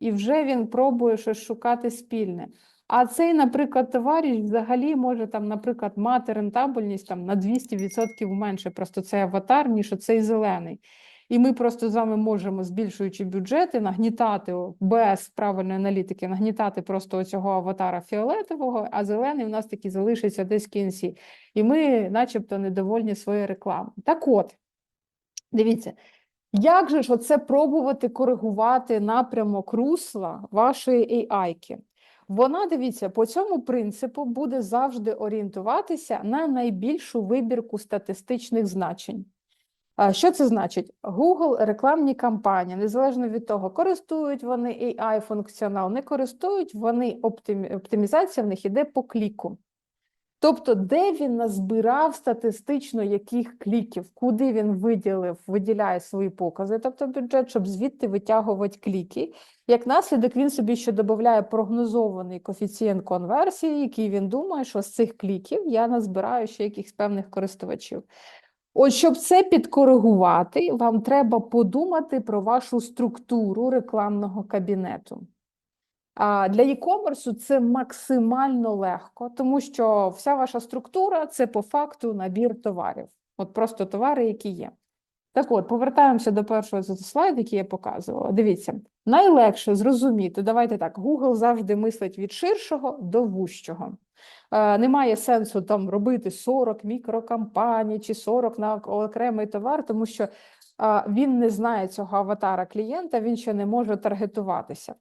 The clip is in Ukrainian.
і вже він пробує щось шукати спільне. А цей, наприклад, товариш взагалі може там, наприклад, мати рентабельність там на 200% менше, просто цей аватар, ніж оцей зелений. І ми просто з вами можемо, збільшуючи бюджети, нагнітати без правильної аналітики, нагнітати просто оцього аватара фіолетового, а зелений у нас таки залишиться десь в кінці. І ми, начебто, недовольні своєю рекламою. Так от, дивіться, як же ж оце пробувати коригувати напрямок русла вашої AI-ки? Вона, дивіться, по цьому принципу буде завжди орієнтуватися на найбільшу вибірку статистичних значень. Що це значить? Google рекламні кампанії, незалежно від того, користують вони AI функціонал, не користують, вони оптимі... оптимізація в них іде по кліку. Тобто, де він назбирав статистично яких кліків, куди він виділив, виділяє свої покази, тобто бюджет, щоб звідти витягувати кліки. Як наслідок, він собі ще додає прогнозований коефіцієнт конверсії, який він думає, що з цих кліків я назбираю ще якихось певних користувачів. От щоб це підкоригувати, вам треба подумати про вашу структуру рекламного кабінету. Для e-commerce це максимально легко, тому що вся ваша структура це по факту набір товарів. От просто товари, які є. Так от, повертаємося до першого слайду, який я показувала. Дивіться, найлегше зрозуміти, давайте так, Google завжди мислить від ширшого до вущого. Е, Немає сенсу там робити 40 мікрокампаній чи 40 на окремий товар, тому що е, він не знає цього аватара клієнта, він ще не може таргетуватися.